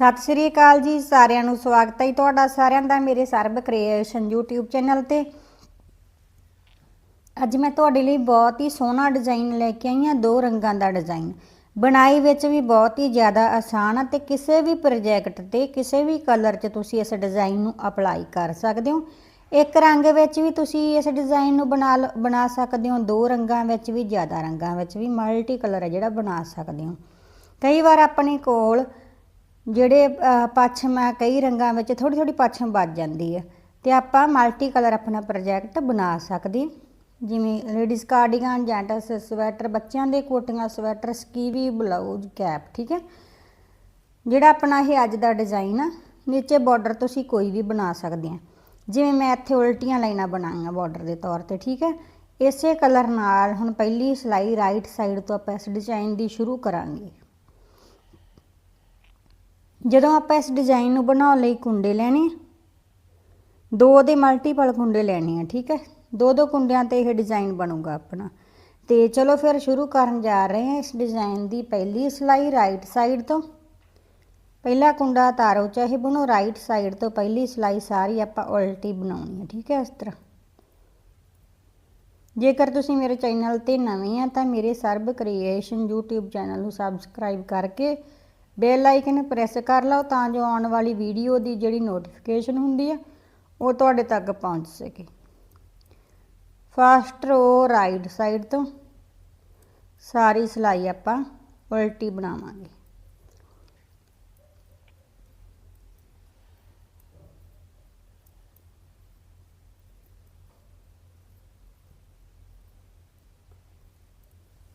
ਸਤਿ ਸ਼੍ਰੀ ਅਕਾਲ ਜੀ, ਸਾਰਿਆਂ ਨੂੰ ਸਵਾਗਤ ਹੈ ਤੁਹਾਡਾ, ਸਾਰਿਆਂ ਦਾ ਮੇਰੇ ਸਰਬ ਕ੍ਰੀਏਸ਼ਨ YouTube ਚੈਨਲ ਤੇ। ਅੱਜ ਮੈਂ ਤੁਹਾਡੇ ਲਈ ਬਹੁਤ ਹੀ ਸੋਹਣਾ ਡਿਜ਼ਾਈਨ ਲੈ ਕੇ ਆਈ ਹਾਂ, ਦੋ ਰੰਗਾਂ ਦਾ ਡਿਜ਼ਾਈਨ ਬਣਾਈ ਵਿੱਚ ਵੀ ਬਹੁਤ ਹੀ ਜ਼ਿਆਦਾ ਆਸਾਨ ਹੈ ਤੇ ਕਿਸੇ ਵੀ ਪ੍ਰੋਜੈਕਟ ਤੇ, ਕਿਸੇ ਵੀ ਕਲਰ 'ਚ ਤੁਸੀਂ ਇਸ ਡਿਜ਼ਾਈਨ ਨੂੰ ਅਪਲਾਈ ਕਰ ਸਕਦੇ ਹੋ। ਇੱਕ ਰੰਗ ਵਿੱਚ ਵੀ ਤੁਸੀਂ ਇਸ ਡਿਜ਼ਾਈਨ ਨੂੰ ਬਣਾ ਲ- ਬਣਾ ਸਕਦੇ ਹੋ, ਦੋ ਰੰਗਾਂ ਵਿੱਚ ਵੀ, ਜ਼ਿਆਦਾ ਰੰਗਾਂ ਵਿੱਚ ਵੀ ਮਲਟੀ ਕਲਰ ਹੈ ਜਿਹੜਾ ਬਣਾ ਸਕਦੇ ਹੋ। ਕਈ ਵਾਰ ਆਪਣੇ ਕੋਲ ਜਿਹੜੇ ਅਹ, ਪੱਛਮ ਆ ਕਈ ਰੰਗਾਂ ਵਿੱਚ ਥੋੜੀ ਥੋੜੀ ਪੱਛਮ ਵੱਜ ਜਾਂਦੀ ਹੈ ਤੇ ਆਪਾਂ ਮਲਟੀ ਕਲਰ ਆਪਣਾ ਪ੍ਰੋਜੈਕਟ ਬਣਾ ਸਕਦੇ ਜਿਵੇਂ ਲੇਡੀਜ਼ ਕਾਰਡੀਗਨ ਜੈਂਟਸ ਸਵੈਟਰ ਬੱਚਿਆਂ ਦੇ ਕੋਟੀਆਂ ਸਵੈਟਰ ਸਕੀਵੀ ਬਲਾਊਜ਼ ਕੈਪ ਠੀਕ ਹੈ? ਜਿਹੜਾ ਆਪਣਾ ਇਹ ਅੱਜ ਦਾ ਡਿਜ਼ਾਈਨ ਆ ਨੀਚੇ ਬਾਰਡਰ ਤੁਸੀਂ ਕੋਈ ਵੀ ਬਣਾ ਸਕਦੇ ਆ ਜਿਵੇਂ ਮੈਂ ਇੱਥੇ ਉਲਟੀਆਂ ਲਾਈਨਾਂ ਬਣਾਈਆਂ ਬਾਰਡਰ ਦੇ ਤੌਰ ਤੇ ਠੀਕ ਹੈ? ਇਸੇ ਕਲਰ ਨਾਲ ਹੁਣ ਪਹਿਲੀ ਸਿਲਾਈ ਰਾਈਟ ਸਾਈਡ ਤੋਂ ਆਪਾਂ ਇਸ ਡਿਜ਼ਾਈਨ ਦੀ ਸ਼ੁਰੂ ਕਰਾਂਗੇ। ਜਦੋਂ ਆਪਾਂ ਇਸ ਡਿਜ਼ਾਈਨ ਨੂੰ ਬਣਾਉਣ ਲਈ ਕੁੰਡੇ ਲੈਣੇ ਦੋ ਦੇ ਮਲਟੀਪਲ ਕੁੰਡੇ ਲੈਣੇ ਆ, ਠੀਕ ਹੈ? ਦੋ ਦੋ ਕੁੰਡਿਆਂ ਤੇ ਇਹ ਡਿਜ਼ਾਈਨ ਬਣੂਗਾ ਆਪਣਾ। ਤੇ ਚਲੋ ਫਿਰ ਸ਼ੁਰੂ ਕਰਨ ਜਾ ਰਹੇ ਹਾਂ ਇਸ ਡਿਜ਼ਾਈਨ ਦੀ ਪਹਿਲੀ ਸਲਾਈ ਰਾਈਟ ਸਾਈਡ ਤੋਂ। ਪਹਿਲਾ ਕੁੰਡਾ ਤਾਰੋ ਚਾਹੇ ਬਣੋ ਰਾਈਟ ਸਾਈਡ ਤੋਂ ਪਹਿਲੀ ਸਲਾਈ ਸਾਰੀ ਆਪਾਂ ਉਲਟੀ ਬਣਾਉਣੀ ਹੈ ਠੀਕ ਹੈ ਇਸ ਤਰ੍ਹਾਂ। ਜੇਕਰ ਤੁਸੀਂ ਮੇਰੇ ਚੈਨਲ ਤੇ ਨਵੇਂ ਆ ਤਾਂ ਮੇਰੇ ਸਰਬ ਕ੍ਰੀਏਸ਼ਨ YouTube ਚੈਨਲ ਨੂੰ ਸਬਸਕ੍ਰਾਈਬ ਕਰਕੇ ਬੈਲ ਆਈਕਨ ਪ੍ਰੈਸ ਕਰ ਲਓ ਤਾਂ ਜੋ ਆਉਣ ਵਾਲੀ ਵੀਡੀਓ ਦੀ ਜਿਹੜੀ ਨੋਟੀਫਿਕੇਸ਼ਨ ਹੁੰਦੀ ਹੈ ਉਹ ਤੁਹਾਡੇ ਤੱਕ ਪਹੁੰਚ ਸਕੇ। ਫਸਟ ਰੋ ਰਾਈਟ ਸਾਈਡ ਤੋਂ ਸਾਰੀ ਸਿਲਾਈ ਆਪਾਂ ਉਲਟੀ ਬਣਾਵਾਂਗੇ।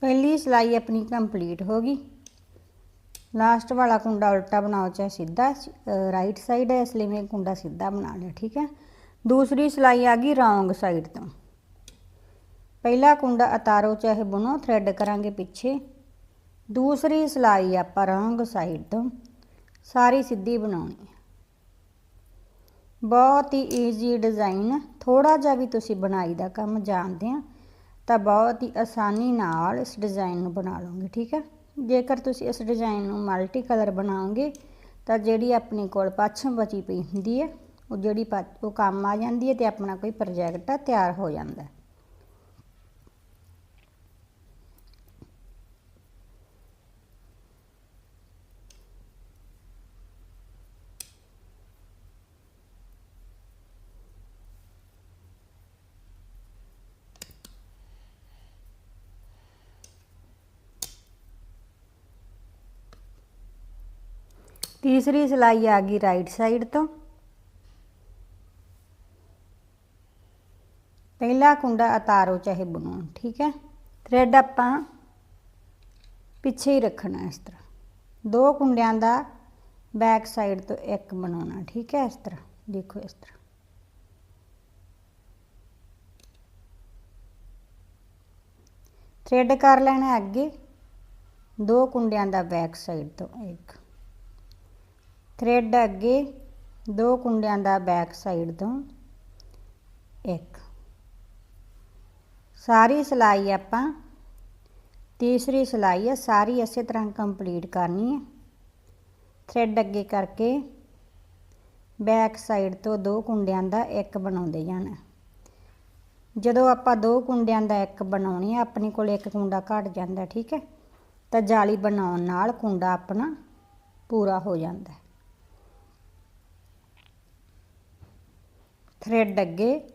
ਪਹਿਲੀ ਸਿਲਾਈ ਆਪਣੀ ਕੰਪਲੀਟ ਹੋ ਗਈ। ਲਾਸਟ ਵਾਲਾ ਕੁੰਡਾ ਉਲਟਾ ਬਣਾਓ, ਚਾਹੇ ਸਿੱਧਾ ਰਾਈਟ ਸਾਈਡ ਹੈ, ਇਸ ਲਈ ਮੈਂ ਕੁੰਡਾ ਸਿੱਧਾ ਬਣਾ ਲਿਆ, ਠੀਕ ਹੈ? ਦੂਸਰੀ ਸਿਲਾਈ ਆ ਗਈ ਰੌਂਗ ਸਾਈਡ ਤੋਂ। ਪਹਿਲਾ ਕੁੰਡਾ ਉਤਾਰੋ ਚਾਹੇ ਬੁਣੋ ਥ੍ਰੈਡ ਕਰਾਂਗੇ ਪਿੱਛੇ। ਦੂਸਰੀ ਸਿਲਾਈ ਆਪਾਂ ਰੌਂਗ ਸਾਈਡ ਤੋਂ, ਸਾਰੀ ਸਿੱਧੀ ਬਣਾਉਣੀ ਬਹੁਤ ਹੀ ਈਜ਼ੀ ਡਿਜ਼ਾਈਨ ਥੋੜਾ ਜਿਹਾ ਵੀ ਤੁਸੀਂ ਬਣਾਈ ਦਾ ਕੰਮ ਜਾਣਦੇ ਆ, ਤਾਂ ਬਹੁਤ ਹੀ ਆਸਾਨੀ ਨਾਲ ਇਸ ਡਿਜ਼ਾਈਨ ਨੂੰ ਬਣਾ ਲਓਗੇ, ਠੀਕ ਹੈ? ਜੇਕਰ ਤੁਸੀਂ ਇਸ ਡਿਜ਼ਾਈਨ ਨੂੰ ਮਲਟੀ ਕਲਰ ਬਣਾਓਗੇ, ਤਾਂ ਜਿਹੜੀ ਆਪਣੇ ਕੋਲ ਪੱਛਮ ਬਚੀ ਪਈ ਹੁੰਦੀ ਹੈ, ਉਹ ਜਿਹੜੀ ਪੱਛ- ਉਹ ਕੰਮ ਆ ਜਾਂਦੀ ਹੈ ਤੇ ਆਪਣਾ ਕੋਈ ਪ੍ਰੋਜੈਕਟ ਆ, ਤਿਆਰ ਹੋ ਜਾਂਦਾ ਹੈ। ਤੀਸਰੀ ਸਲਾਈ ਆ ਗਈ ਰਾਈਟ ਸਾਈਡ ਤੋਂ ਪਹਿਲਾ ਕੁੰਡਾ ਉਤਾਰੋ ਚਾਹੇ ਬੁਣੋ ਠੀਕ ਹੈ ਥ੍ਰੈਡ ਆਪਾਂ ਪਿੱਛੇ ਹੀ ਰੱਖਣਾ ਇਸ ਤਰ੍ਹਾਂ ਦੋ ਕੁੰਡਿਆਂ ਦਾ ਬੈਕ ਸਾਈਡ ਤੋਂ ਇੱਕ ਬਣਾਉਣਾ ਠੀਕ ਹੈ ਇਸ ਤਰ੍ਹਾਂ ਦੇਖੋ ਇਸ ਤਰ੍ਹਾਂ ਥ੍ਰੈਡ ਕਰ ਲੈਣਾ ਅੱਗੇ ਦੋ ਕੁੰਡਿਆਂ ਦਾ ਬੈਕ ਸਾਈਡ ਤੋਂ ਇੱਕ ਥ੍ਰੈਡ ਅੱਗੇ ਦੋ ਕੁੰਡਿਆਂ ਦਾ ਬੈਕ ਸਾਈਡ ਤੋਂ ਇੱਕ। ਸਾਰੀ ਸਿਲਾਈ ਆਪਾਂ, ਤੀਸਰੀ ਸਿਲਾਈ ਹੈ ਸਾਰੀ ਇਸੇ ਤਰ੍ਹਾਂ ਕੰਪਲੀਟ ਕਰਨੀ ਹੈ ਥ੍ਰੈਡ ਅੱਗੇ ਕਰਕੇ ਬੈਕ ਸਾਈਡ ਤੋਂ ਦੋ ਕੁੰਡਿਆਂ ਦਾ ਇੱਕ ਬਣਾਉਂਦੇ ਜਾਣਾ। ਜਦੋਂ ਆਪਾਂ ਦੋ ਕੁੰਡਿਆਂ ਦਾ ਇੱਕ ਬਣਾਉਣੀ ਹੈ ਆਪਣੇ ਕੋਲ ਇੱਕ ਕੁੰਡਾ ਘਟ ਜਾਂਦਾ, ਠੀਕ ਹੈ? ਤਾਂ ਜਾਲੀ ਬਣਾਉਣ ਨਾਲ ਕੁੰਡਾ ਆਪਣਾ ਪੂਰਾ ਹੋ ਜਾਂਦਾ। ਥ੍ਰੈਡ ਅੱਗੇ,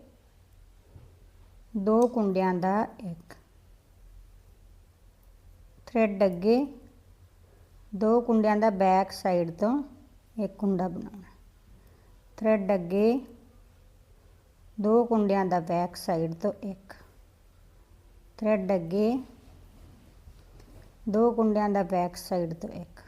ਦੋ ਕੁੰਡਿਆਂ ਦਾ ਇੱਕ। ਥ੍ਰੈਡ ਅੱਗੇ, ਦੋ ਕੁੰਡਿਆਂ ਦਾ ਬੈਕ ਸਾਈਡ ਤੋਂ ਇੱਕ ਕੁੰਡਾ ਬਣਾਉਣਾ। ਥ੍ਰੈਡ ਅੱਗੇ, ਦੋ ਕੁੰਡਿਆਂ ਦਾ ਬੈਕ ਸਾਈਡ ਤੋਂ ਇੱਕ। ਥ੍ਰੈਡ ਅੱਗੇ, ਦੋ ਕੁੰਡਿਆਂ ਦਾ ਬੈਕ ਸਾਈਡ ਤੋਂ ਇੱਕ।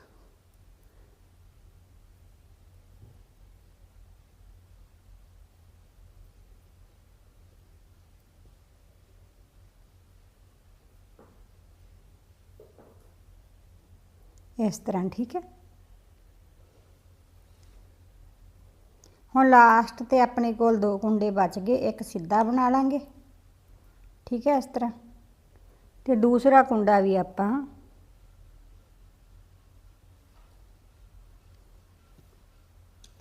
ਇਸ ਤਰ੍ਹਾਂ, ਠੀਕ ਹੈ? ਹੁਣ ਲਾਸਟ ਤੇ ਆਪਣੇ ਕੋਲ ਦੋ ਕੁੰਡੇ ਬਚ ਗਏ, ਇੱਕ ਸਿੱਧਾ ਬਣਾ ਲਾਂਗੇ, ਠੀਕ ਹੈ ਇਸ ਤਰ੍ਹਾਂ? ਤੇ ਦੂਸਰਾ ਕੁੰਡਾ ਵੀ ਆਪਾਂ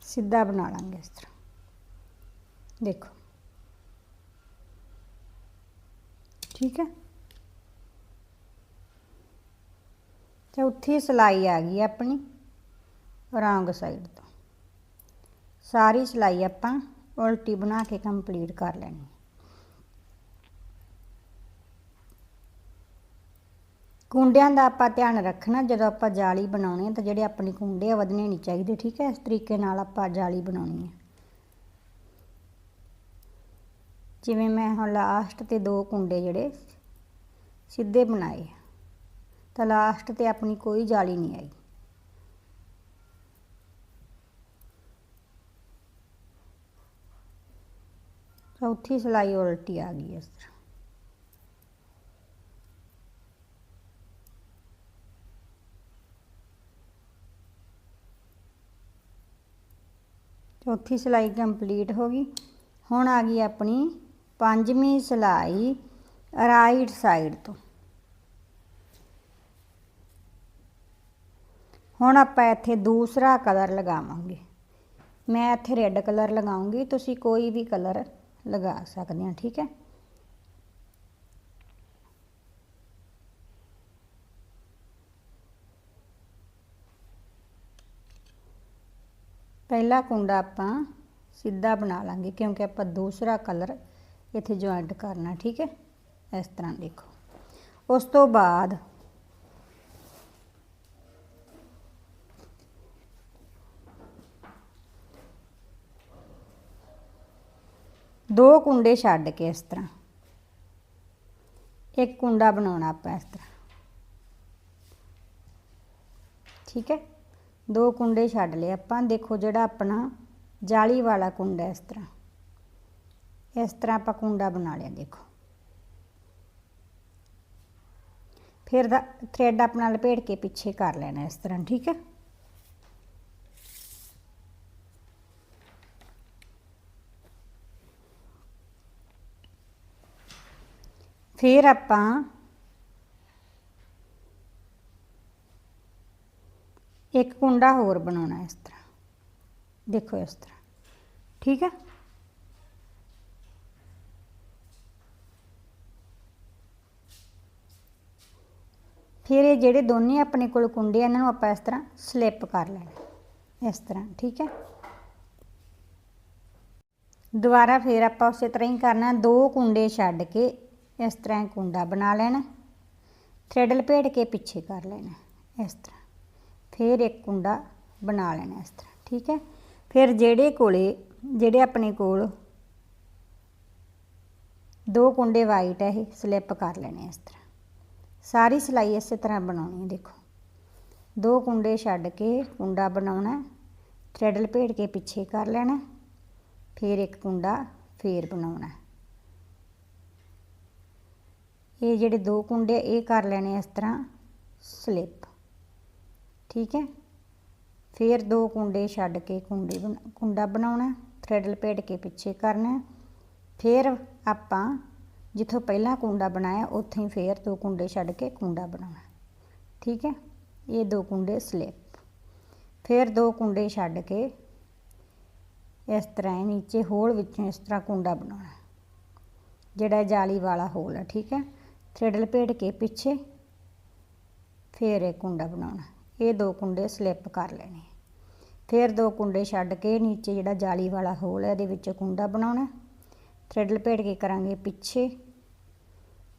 ਸਿੱਧਾ ਬਣਾ ਲਾਂਗੇ ਇਸ ਤਰ੍ਹਾਂ। ਦੇਖੋ। ਠੀਕ ਹੈ? ਚੌਥੀ ਸਿਲਾਈ ਆ ਗਈ ਆਪਣੀ, ਰੌਂਗ ਸਾਈਡ ਤੋਂ। ਸਾਰੀ ਸਿਲਾਈ ਆਪਾਂ ਉਲਟੀ ਬਣਾ ਕੇ ਕੰਪਲੀਟ ਕਰ ਲੈਣੀ। ਕੁੰਡਿਆਂ ਦਾ ਆਪਾਂ ਧਿਆਨ ਰੱਖਣਾ, ਜਦੋਂ ਆਪਾਂ ਜਾਲੀ ਬਣਾਉਣੀ ਹੈ ਤਾਂ ਜਿਹੜੇ ਆਪਣੇ ਕੁੰਡੇ ਆ ਵਧਣੇ ਨਹੀਂ ਚਾਹੀਦੇ, ਠੀਕ ਹੈ? ਇਸ ਤਰੀਕੇ ਨਾਲ ਆਪਾਂ ਜਾਲੀ ਬਣਾਉਣੀ ਹੈ ਜਿਵੇਂ ਮੈਂ ਹੁਣ ਲਾਸਟ ਤੇ ਦੋ ਕੁੰਡੇ ਜਿਹੜੇ ਸਿੱਧੇ ਬਣਾਏ ਤਾਂ ਲਾਸਟ ਤੇ ਆਪਣੀ ਕੋਈ ਜਾਲੀ ਨਹੀਂ ਆਈ। ਚੌਥੀ ਸਿਲਾਈ ਉਲਟੀ ਆ ਗਈ ਇਸ ਤਰ੍ਹਾਂ। ਚੌਥੀ ਸਿਲਾਈ ਕੰਪਲੀਟ ਹੋ ਗਈ। ਹੁਣ ਆ ਗਈ ਆਪਣੀ ਪੰਜਵੀਂ ਸਿਲਾਈ ਰਾਈਟ ਸਾਈਡ ਤੋਂ। ਹੁਣ ਆਪਾਂ ਇੱਥੇ ਦੂਸਰਾ ਕਲਰ ਲਗਾਵਾਂਗੇ। ਮੈਂ ਇੱਥੇ ਰੈੱਡ ਕਲਰ ਲਗਾਉਂਗੀ, ਤੁਸੀਂ ਕੋਈ ਵੀ ਕਲਰ ਲਗਾ ਸਕਦੇ ਹੋ, ਠੀਕ ਹੈ? ਪਹਿਲਾ ਕੁੰਡਾ ਆਪਾਂ ਸਿੱਧਾ ਬਣਾ ਲਾਂਗੇ, ਕਿਉਂਕਿ ਆਪਾਂ ਦੂਸਰਾ ਕਲਰ ਇੱਥੇ ਜੁਆਇੰਟ ਕਰਨਾ, ਠੀਕ ਹੈ? ਇਸ ਤਰ੍ਹਾਂ ਦੇਖੋ। ਉਸ ਤੋਂ ਬਾਅਦ ਦੋ ਕੁੰਡੇ ਛੱਡ ਕੇ ਇਸ ਤਰ੍ਹਾਂ। ਇੱਕ ਕੁੰਡਾ ਬਣਾਉਣਾ ਆਪਾਂ ਇਸ ਤਰ੍ਹਾਂ। ਠੀਕ ਹੈ? ਦੋ ਕੁੰਡੇ ਛੱਡ ਲਏ ਆਪਾਂ। ਦੇਖੋ ਜਿਹੜਾ ਆਪਣਾ ਜਾਲੀ ਵਾਲਾ ਕੁੰਡਾ ਇਸ ਤਰ੍ਹਾਂ। ਇਸ ਤਰ੍ਹਾਂ ਆਪਾਂ ਕੁੰਡਾ ਬਣਾ ਲਿਆ, ਦੇਖੋ। ਫਿਰ ਦਾ ਥ੍ਰੈਡ ਆਪਣਾ ਲਪੇਟ ਕੇ ਪਿੱਛੇ ਕਰ ਲੈਣਾ ਇਸ ਤਰ੍ਹਾਂ, ਠੀਕ ਹੈ? ਫਿਰ ਆਪਾਂ ਇੱਕ ਕੁੰਡਾ ਹੋਰ ਬਣਾਉਣਾ ਇਸ ਤਰ੍ਹਾਂ। ਦੇਖੋ ਇਸ ਤਰ੍ਹਾਂ। ਠੀਕ ਹੈ ਫਿਰ ਇਹ ਜਿਹੜੇ ਦੋਨੇ ਆਪਣੇ ਕੋਲ ਕੁੰਡੇ ਆ, ਇਹਨਾਂ ਨੂੰ ਆਪਾਂ ਇਸ ਤਰ੍ਹਾਂ ਸਲਿੱਪ ਕਰ ਲੈਣਾ। ਇਸ ਤਰ੍ਹਾਂ, ਠੀਕ ਹੈ ਦੁਬਾਰਾ ਫਿਰ ਆਪਾਂ ਉਸੇ ਤਰ੍ਹਾਂ ਹੀ ਕਰਨਾ। ਦੋ ਕੁੰਡੇ ਛੱਡ ਕੇ ਇਸ ਤਰ੍ਹਾਂ ਕੁੰਡਾ ਬਣਾ ਲੈਣਾ, ਥ੍ਰੈਡ ਲਪੇਟ ਕੇ ਪਿੱਛੇ ਕਰ ਲੈਣਾ ਇਸ ਤਰ੍ਹਾਂ। ਫਿਰ ਇੱਕ ਕੁੰਡਾ ਬਣਾ ਲੈਣਾ ਇਸ ਤਰ੍ਹਾਂ, ਠੀਕ ਹੈ? ਫਿਰ ਜਿਹੜੇ ਕੋਲੇ, ਜਿਹੜੇ ਆਪਣੇ ਕੋਲ ਦੋ ਕੁੰਡੇ ਵਾਈਟ ਹੈ ਇਹ ਸਲਿੱਪ ਕਰ ਲੈਣੇ ਇਸ ਤਰ੍ਹਾਂ। ਸਾਰੀ ਸਿਲਾਈ ਇਸੇ ਤਰ੍ਹਾਂ ਬਣਾਉਣੀ ਹੈ, ਦੇਖੋ। ਦੋ ਕੁੰਡੇ ਛੱਡ ਕੇ ਕੁੰਡਾ ਬਣਾਉਣਾ, ਥ੍ਰੈਡ ਲਪੇਟ ਕੇ ਪਿੱਛੇ ਕਰ ਲੈਣਾ, ਫਿਰ ਇੱਕ ਕੁੰਡਾ ਫੇਰ ਬਣਾਉਣਾ। ਇਹ ਜਿਹੜੇ ਦੋ ਕੁੰਡੇ ਇਹ ਕਰ ਲੈਣੇ ਇਸ ਤਰ੍ਹਾਂ ਸਲਿੱਪ। ਠੀਕ ਹੈ? ਫਿਰ ਦੋ ਕੁੰਡੇ ਛੱਡ ਕੇ ਕੁੰਡੇ ਕੁੰਡਾ ਬਣਾਉਣਾ ਥ੍ਰੈਡ ਲਪੇਟ ਕੇ ਪਿੱਛੇ ਕਰਨਾ। ਫਿਰ ਆਪਾਂ ਜਿੱਥੋਂ ਪਹਿਲਾਂ ਕੁੰਡਾ ਬਣਾਇਆ, ਉੱਥੇ ਹੀ ਫਿਰ ਦੋ ਕੁੰਡੇ ਛੱਡ ਕੇ ਕੁੰਡਾ ਬਣਾਉਣਾ। ਠੀਕ ਹੈ? ਇਹ ਦੋ ਕੁੰਡੇ ਸਲਿੱਪ। ਫਿਰ ਦੋ ਕੁੰਡੇ ਛੱਡ ਕੇ ਇਸ ਤਰ੍ਹਾਂ ਹੀ ਨੀਚੇ ਹੋਲ ਵਿੱਚੋਂ ਇਸ ਤਰ੍ਹਾਂ ਕੁੰਡਾ ਬਣਾਉਣਾ। ਜਿਹੜਾ ਜਾਲੀ ਵਾਲਾ ਹੋਲ ਹੈ ਠੀਕ ਹੈ? ਥ੍ਰੈਡ ਲਪੇਟ ਕੇ ਪਿੱਛੇ ਫਿਰ ਇਹ ਕੁੰਡਾ ਬਣਾਉਣਾ। ਇਹ ਦੋ ਕੁੰਡੇ ਸਲਿੱਪ ਕਰ ਲੈਣੇ। ਫਿਰ ਦੋ ਕੁੰਡੇ ਛੱਡ ਕੇ ਨੀਚੇ ਜਿਹੜਾ ਜਾਲੀ ਵਾਲਾ ਹੋਲ ਹੈ, ਇਹਦੇ ਵਿੱਚ ਕੁੰਡਾ ਬਣਾਉਣਾ। ਥ੍ਰੈਡ ਲਪੇਟ ਕੇ ਕਰਾਂਗੇ ਪਿੱਛੇ,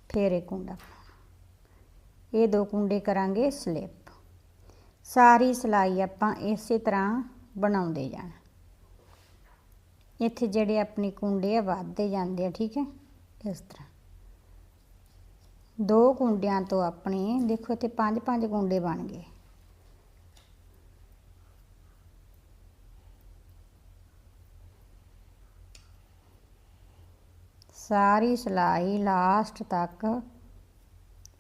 ਫਿਰ ਇਹ ਕੁੰਡਾ ਬਣਾਉਣਾ। ਇਹ ਦੋ ਕੁੰਡੇ ਕਰਾਂਗੇ ਸਲਿੱਪ। ਸਾਰੀ ਸਿਲਾਈ ਆਪਾਂ ਇਸੇ ਤਰ੍ਹਾਂ ਬਣਾਉਂਦੇ ਜਾਣਾ। ਇੱਥੇ ਜਿਹੜੇ ਆਪਣੇ ਕੁੰਡੇ ਆ, ਵੱਧਦੇ ਜਾਂਦੇ ਆ, ਠੀਕ ਹੈ? ਇਸ ਤਰ੍ਹਾਂ। ਦੋ ਕੁੰਡਿਆਂ ਤੋਂ ਆਪਣੇ, ਦੇਖੋ ਇੱਥੇ ਪੰਜ ਪੰਜ ਕੁੰਡੇ ਬਣ ਗਏ। ਸਾਰੀ ਸਿਲਾਈ ਲਾਸਟ ਤੱਕ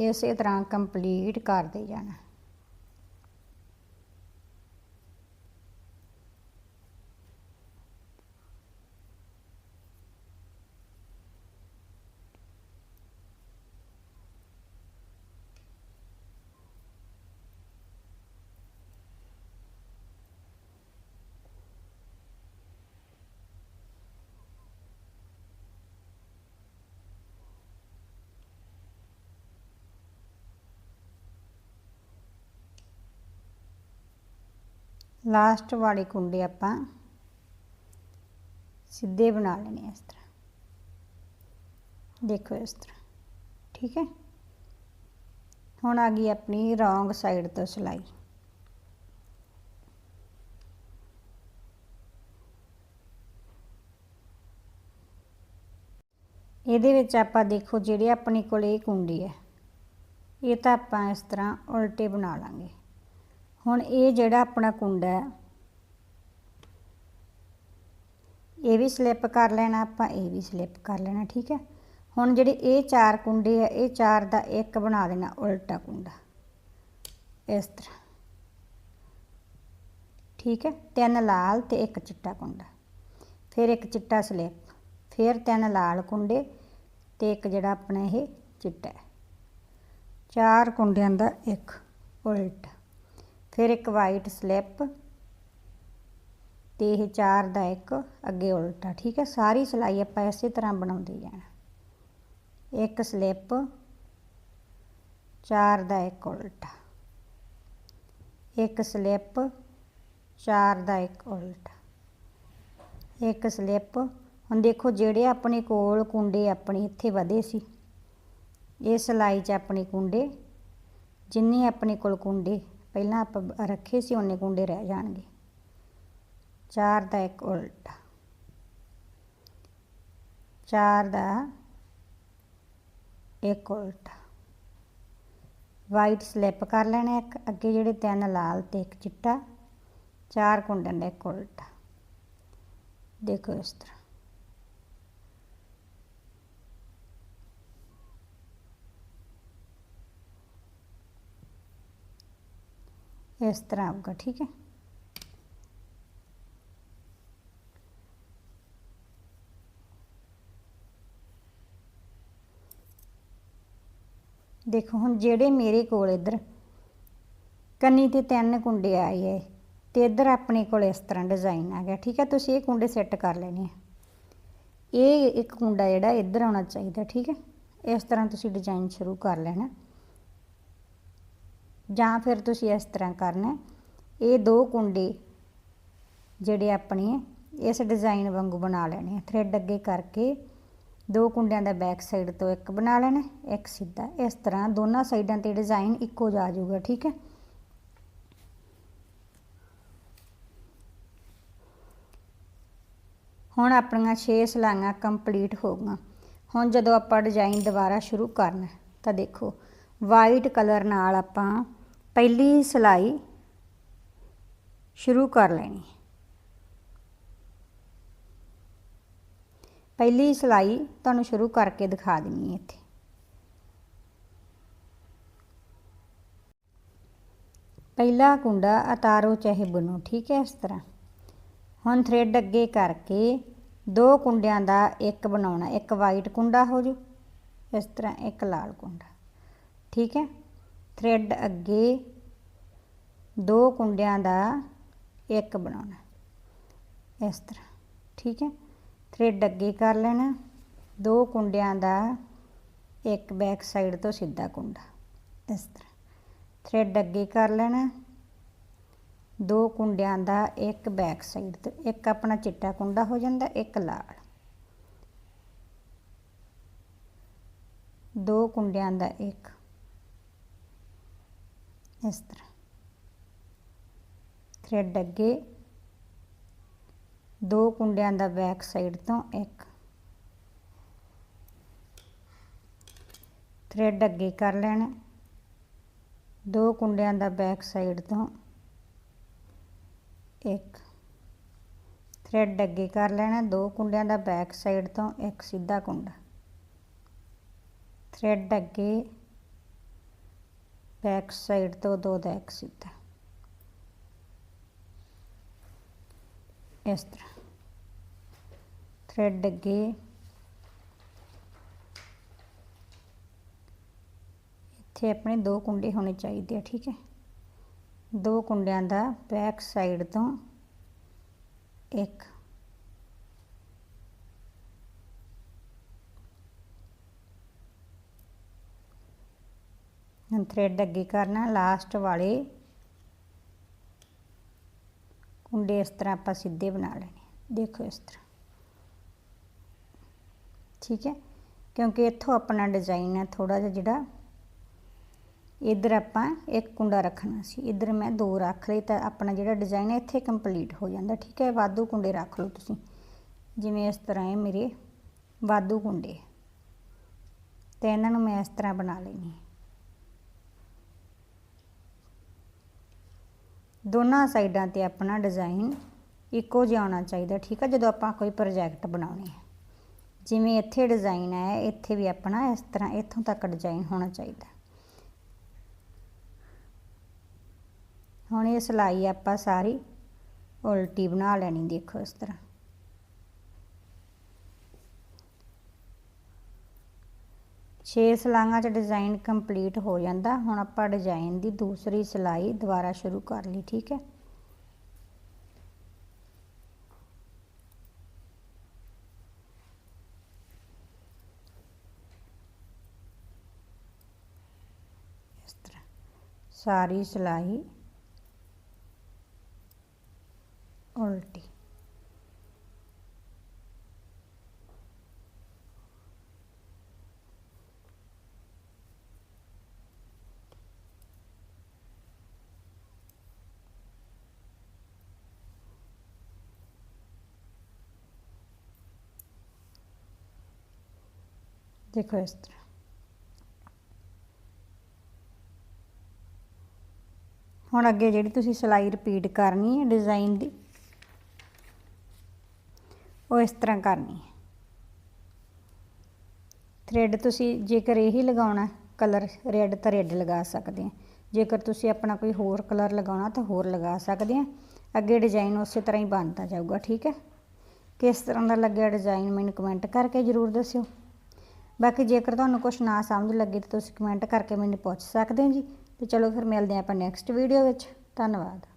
ਇਸੇ ਤਰ੍ਹਾਂ ਕੰਪਲੀਟ ਕਰਦੇ ਜਾਣਾ। ਲਾਸਟ ਵਾਲੇ ਕੁੰਡੇ ਆਪਾਂ ਸਿੱਧੇ ਬਣਾ ਲੈਣੇ ਇਸ ਤਰ੍ਹਾਂ। ਦੇਖੋ ਇਸ ਤਰ੍ਹਾਂ, ਠੀਕ ਹੈ? ਹੁਣ ਆ ਗਈ ਆਪਣੀ ਰੋਂਗ ਸਾਈਡ ਤੋਂ ਸਿਲਾਈ। ਇਹਦੇ ਵਿੱਚ ਆਪਾਂ ਦੇਖੋ ਜਿਹੜੇ ਆਪਣੇ ਕੋਲ ਇਹ ਕੁੰਡੀ ਹੈ ਇਹ ਤਾਂ ਆਪਾਂ ਇਸ ਤਰ੍ਹਾਂ ਉਲਟੇ ਬਣਾ ਲਾਂਗੇ। ਹੁਣ ਇਹ ਜਿਹੜਾ ਆਪਣਾ ਕੁੰਡਾ ਹੈ, ਇਹ ਵੀ ਸਲਿੱਪ ਕਰ ਲੈਣਾ, ਆਪਾਂ ਇਹ ਵੀ ਸਲਿੱਪ ਕਰ ਲੈਣਾ, ਠੀਕ ਹੈ? ਹੁਣ ਜਿਹੜੇ ਇਹ ਚਾਰ ਕੁੰਡੇ ਆ, ਇਹ ਚਾਰ ਦਾ ਇੱਕ ਬਣਾ ਦੇਣਾ, ਉਲਟਾ ਕੁੰਡਾ। ਇਸ ਤਰ੍ਹਾਂ। ਠੀਕ ਹੈ? ਤਿੰਨ ਲਾਲ ਤੇ ਇੱਕ ਚਿੱਟਾ ਕੁੰਡਾ। ਫਿਰ ਇੱਕ ਚਿੱਟਾ ਸਲਿੱਪ ਫਿਰ ਤਿੰਨ ਲਾਲ ਕੁੰਡੇ ਤੇ ਇੱਕ ਜਿਹੜਾ ਆਪਣਾ ਇਹ ਚਿੱਟਾ ਚਾਰ ਕੁੰਡਿਆਂ ਦਾ ਇੱਕ ਉਲਟਾ। ਫਿਰ ਇੱਕ ਵਾਈਟ ਸਲਿੱਪ ਤੇ ਇਹ ਚਾਰ ਦਾ ਇੱਕ ਅੱਗੇ ਉਲਟਾ, ਠੀਕ ਹੈ? ਸਾਰੀ ਸਿਲਾਈ ਆਪਾਂ ਇਸੇ ਤਰ੍ਹਾਂ ਬਣਾਉਂਦੇ ਜਾਣਾ ਇੱਕ ਸਲਿੱਪ ਚਾਰ ਦਾ ਇੱਕ ਉਲਟਾ। ਇੱਕ ਸਲਿੱਪ ਚਾਰ ਦਾ ਇੱਕ ਉਲਟਾ। ਇੱਕ ਸਲਿੱਪ ਹੁਣ ਦੇਖੋ ਜਿਹੜੇ ਆਪਣੇ ਕੋਲ ਕੁੰਡੇ ਆਪਣੇ ਇੱਥੇ ਵਧੇ ਸੀ, ਇਹ ਸਿਲਾਈ 'ਚ ਆਪਣੇ ਕੁੰਡੇ, ਜਿੰਨੇ ਆਪਣੇ ਕੋਲ ਕੁੰਡੇ ਪਹਿਲਾਂ ਆਪਾਂ ਰੱਖੇ ਸੀ, ਉਹਨੇ ਕੁੰਡੇ ਰਹਿ ਜਾਣਗੇ। ਚਾਰ ਦਾ ਇੱਕ ਉਲਟਾ। ਚਾਰ ਦਾ ਇੱਕ ਉਲਟਾ। ਵਾਈਟ ਸਲਿੱਪ ਕਰ ਲੈਣਾ ਇੱਕ, ਅੱਗੇ ਜਿਹੜੇ ਤਿੰਨ ਲਾਲ ਤੇ ਇੱਕ ਚਿੱਟਾ। ਚਾਰ ਕੁੰਡਿਆਂ ਦਾ ਇੱਕ ਉਲਟਾ। ਦੇਖੋ ਇਸ ਤਰ੍ਹਾਂ। ਇਸ ਤਰ੍ਹਾਂ ਆਊਗਾ, ਠੀਕ ਹੈ? ਦੇਖੋ, ਹੁਣ ਜਿਹੜੇ ਮੇਰੇ ਕੋਲ ਇੱਧਰ ਕੰਨੀ ਤੇ ਤਿੰਨ ਕੁੰਡੇ ਆਏ ਹੈ ਤੇ ਇੱਧਰ ਆਪਣੇ ਕੋਲ ਇਸ ਤਰ੍ਹਾਂ ਡਿਜ਼ਾਈਨ ਆ ਗਿਆ, ਠੀਕ ਹੈ? ਤੁਸੀਂ ਇਹ ਕੁੰਡੇ ਸੈੱਟ ਕਰ ਲੈਣੇ ਆ। ਇਹ ਇੱਕ ਕੁੰਡਾ ਜਿਹੜਾ ਇੱਧਰ ਆਉਣਾ ਚਾਹੀਦਾ, ਠੀਕ ਹੈ? ਇਸ ਤਰ੍ਹਾਂ ਤੁਸੀਂ ਡਿਜ਼ਾਈਨ ਸ਼ੁਰੂ ਕਰ ਲੈਣਾ। ਜਾਂ ਫਿਰ ਤੁਸੀਂ ਇਸ ਤਰ੍ਹਾਂ ਕਰਨਾ ਇਹ ਦੋ ਕੁੰਡੇ ਜਿਹੜੇ ਆਪਣੇ ਇਸ ਡਿਜ਼ਾਈਨ ਵਾਂਗੂ ਬਣਾ ਲੈਣੇ ਆ। ਥ੍ਰੈਡ ਅੱਗੇ ਕਰਕੇ ਦੋ ਕੁੰਡਿਆਂ ਦਾ ਬੈਕ ਸਾਈਡ ਤੋਂ ਇੱਕ ਬਣਾ ਲੈਣਾ ਇੱਕ ਸਿੱਧਾ। ਇਸ ਤਰ੍ਹਾਂ ਦੋਨਾਂ ਸਾਈਡਾਂ ਤੇ ਡਿਜ਼ਾਈਨ ਇੱਕੋ ਜਿਹਾ ਜਾਊਗਾ, ਠੀਕ ਹੈ? ਹੁਣ ਆਪਣੀਆਂ 6 ਸਲਾਈਆਂ ਕੰਪਲੀਟ ਹੋ ਗਈਆਂ। ਹੁਣ ਜਦੋਂ ਆਪਾਂ ਡਿਜ਼ਾਈਨ ਦੁਬਾਰਾ ਸ਼ੁਰੂ ਕਰਨਾ ਤਾਂ ਦੇਖੋ, ਵਾਈਟ ਕਲਰ ਨਾਲ ਆਪਾਂ ਪਹਿਲੀ ਸਿਲਾਈ ਸ਼ੁਰੂ ਕਰ ਲੈਣੀ ਪਹਿਲੀ ਸਿਲਾਈ ਤੁਹਾਨੂੰ ਸ਼ੁਰੂ ਕਰਕੇ ਦਿਖਾ ਦਿੰਨੀ ਹੈ ਇੱਥੇ। ਪਹਿਲਾ ਕੁੰਡਾ ਉਤਾਰੋ ਚਾਹੇ ਬੁਨੋ ਠੀਕ ਹੈ, ਇਸ ਤਰ੍ਹਾਂ। ਹੁਣ ਥ੍ਰੈਡ ਅੱਗੇ ਕਰਕੇ ਦੋ ਕੁੰਡਿਆਂ ਦਾ ਇੱਕ ਬਣਾਉਣਾ, ਇੱਕ ਵਾਈਟ ਕੁੰਡਾ ਹੋ ਜੂ ਇਸ ਤਰ੍ਹਾਂ ਇੱਕ ਲਾਲ ਕੁੰਡਾ, ਠੀਕ ਹੈ। ਥ੍ਰੈਡ ਅੱਗੇ ਦੋ ਕੁੰਡਿਆਂ ਦਾ ਇੱਕ ਬਣਾਉਣਾ। ਇਸ ਤਰ੍ਹਾਂ, ਠੀਕ ਹੈ? ਥ੍ਰੈਡ ਅੱਗੇ ਕਰ ਲੈਣਾ, ਦੋ ਕੁੰਡਿਆਂ ਦਾ ਇੱਕ ਬੈਕ ਸਾਈਡ ਤੋਂ ਸਿੱਧਾ ਕੁੰਡਾ। ਇਸ ਤਰ੍ਹਾਂ ਥ੍ਰੈਡ ਅੱਗੇ ਕਰ ਲੈਣਾ, ਦੋ ਕੁੰਡਿਆਂ ਦਾ ਇੱਕ ਬੈਕ ਸਾਈਡ ਤੋਂ, ਇੱਕ ਆਪਣਾ ਚਿੱਟਾ ਕੁੰਡਾ ਹੋ ਜਾਂਦਾ, ਇੱਕ ਲਾਲ। ਦੋ ਕੁੰਡਿਆਂ ਦਾ ਇੱਕ ਇਸ ਤਰ੍ਹਾਂ। ਥ੍ਰੈਡ ਅੱਗੇ। ਦੋ ਕੁੰਡਿਆਂ ਦਾ ਬੈਕ ਸਾਈਡ ਤੋਂ ਇੱਕ। ਥ੍ਰੈਡ ਅੱਗੇ ਕਰ ਲੈਣਾ। ਦੋ ਕੁੰਡਿਆਂ ਦਾ ਬੈਕ ਸਾਈਡ ਤੋਂ ਇੱਕ। ਥ੍ਰੈਡ ਅੱਗੇ ਕਰ ਲੈਣਾ। ਦੋ ਕੁੰਡਿਆਂ ਦਾ ਬੈਕ ਸਾਈਡ ਤੋਂ ਇੱਕ ਸਿੱਧਾ ਕੁੰਡਾ। ਥ੍ਰੈਡ ਅੱਗੇ ਬੈਕ ਸਾਈਡ ਤੋਂ ਦੋ ਦਾ ਇੱਕ ਸਿੱਧਾ। ਇਸ ਤਰ੍ਹਾਂ। ਥ੍ਰੈਡ ਅੱਗੇ। ਇੱਥੇ ਆਪਣੇ ਦੋ ਕੁੰਡੇ ਹੋਣੇ ਚਾਹੀਦੇ ਆ, ਠੀਕ ਹੈ? ਦੋ ਕੁੰਡਿਆਂ ਦਾ ਬੈਕ ਸਾਈਡ ਤੋਂ ਇੱਕ ਹੁਣ ਥਰੈਡ ਅੱਗੇ ਕਰਨਾ ਲਾਸਟ ਵਾਲੇ ਕੁੰਡੇ ਇਸ ਤਰ੍ਹਾਂ ਆਪਾਂ ਸਿੱਧੇ ਬਣਾ ਲੈਣੇ ਦੇਖੋ ਇਸ ਤਰ੍ਹਾਂ। ਠੀਕ ਹੈ? ਕਿਉਂਕਿ ਇੱਥੋਂ ਆਪਣਾ ਡਿਜ਼ਾਈਨ ਹੈ ਥੋੜਾ ਜਿਹਾ ਜਿਹੜਾ ਇੱਧਰ ਆਪਾਂ ਇੱਕ ਕੁੰਡਾ ਰੱਖਣਾ ਸੀ। ਇੱਧਰ ਮੈਂ ਦੋ ਰੱਖ ਲਈ ਤਾਂ ਆਪਣਾ ਜਿਹੜਾ ਡਿਜ਼ਾਈਨ ਹੈ ਇੱਥੇ ਕੰਪਲੀਟ ਹੋ ਜਾਂਦਾ। ਠੀਕ ਹੈ? ਵਾਧੂ ਕੁੰਡੇ ਰੱਖ ਲਓ ਤੁਸੀਂ। ਜਿਵੇਂ ਇਸ ਤਰ੍ਹਾਂ ਇਹ ਮੇਰੇ ਵਾਧੂ ਕੁੰਡੇ ਤੇ ਇਹਨਾਂ ਨੂੰ ਮੈਂ ਇਸ ਤਰ੍ਹਾਂ ਬਣਾ ਲੈਣੀ ਦੋਨਾਂ ਸਾਈਡਾਂ ਤੇ ਆਪਣਾ ਡਿਜ਼ਾਈਨ ਇੱਕੋ ਜਿਹਾ ਆਉਣਾ ਚਾਹੀਦਾ, ਠੀਕ ਹੈ ਜਦੋਂ ਆਪਾਂ ਕੋਈ ਪ੍ਰੋਜੈਕਟ ਬਣਾਉਣੇ ਹੈ ਜਿਵੇਂ ਇੱਥੇ ਡਿਜ਼ਾਈਨ ਹੈ, ਇੱਥੇ ਵੀ ਆਪਣਾ ਇਸ ਤਰ੍ਹਾਂ ਇੱਥੋਂ ਤੱਕ ਡਿਜ਼ਾਈਨ ਹੋਣਾ ਚਾਹੀਦਾ। ਹੁਣ ਇਹ ਸਲਾਈ ਆਪਾਂ ਸਾਰੀ ਉਲਟੀ ਬਣਾ ਲੈਣੀ, ਦੇਖੋ ਇਸ ਤਰ੍ਹਾਂ। ਛੇ ਸਲਾਈਆਂ 'ਚ ਡਿਜ਼ਾਈਨ ਕੰਪਲੀਟ ਹੋ ਜਾਂਦਾ। ਹੁਣ ਆਪਾਂ ਡਿਜ਼ਾਈਨ ਦੀ ਦੂਸਰੀ ਸਲਾਈ ਦੁਬਾਰਾ ਸ਼ੁਰੂ ਕਰ ਲਈ, ਠੀਕ ਹੈ? ਇਸ ਤਰ੍ਹਾਂ। ਸਾਰੀ ਸਲਾਈ ਉਲਟੀ ਦੇਖੋ ਇਸ ਤਰ੍ਹਾਂ ਹੁਣ ਅੱਗੇ ਜਿਹੜੀ ਤੁਸੀਂ ਸਿਲਾਈ ਰਿਪੀਟ ਕਰਨੀ ਹੈ ਡਿਜ਼ਾਈਨ ਦੀ, ਉਹ ਇਸ ਤਰ੍ਹਾਂ ਕਰਨੀ ਹੈ। ਥ੍ਰੈਡ ਤੁਸੀਂ ਜੇਕਰ ਇਹੀ ਲਗਾਉਣਾ ਕਲਰ ਰੈੱਡ ਤਾਂ ਰੈੱਡ ਲਗਾ ਸਕਦੇ ਆ ਜੇਕਰ ਤੁਸੀਂ ਆਪਣਾ ਕੋਈ ਹੋਰ ਕਲਰ ਲਗਾਉਣਾ ਤਾਂ ਹੋਰ ਲਗਾ ਸਕਦੇ ਆ ਅੱਗੇ ਡਿਜ਼ਾਈਨ ਉਸੇ ਤਰ੍ਹਾਂ ਹੀ ਬਣਦਾ ਜਾਊਗਾ, ਠੀਕ ਹੈ? ਕਿਸ ਤਰ੍ਹਾਂ ਦਾ ਲੱਗਿਆ ਡਿਜ਼ਾਈਨ ਮੈਨੂੰ ਕਮੈਂਟ ਕਰਕੇ ਜ਼ਰੂਰ ਦੱਸਿਓ। ਬਾਕੀ ਜੇਕਰ ਤੁਹਾਨੂੰ ਕੁਝ ਨਾ ਸਮਝ ਲੱਗੇ ਤਾਂ ਤੁਸੀਂ ਕਮੈਂਟ ਕਰਕੇ ਮੈਨੂੰ ਪੁੱਛ ਸਕਦੇ ਹੋ ਜੀ। ਤੇ ਚਲੋ ਫਿਰ ਮਿਲਦੇ ਹਾਂ ਆਪਾਂ ਨੈਕਸਟ ਵੀਡੀਓ ਵਿੱਚ। ਧੰਨਵਾਦ।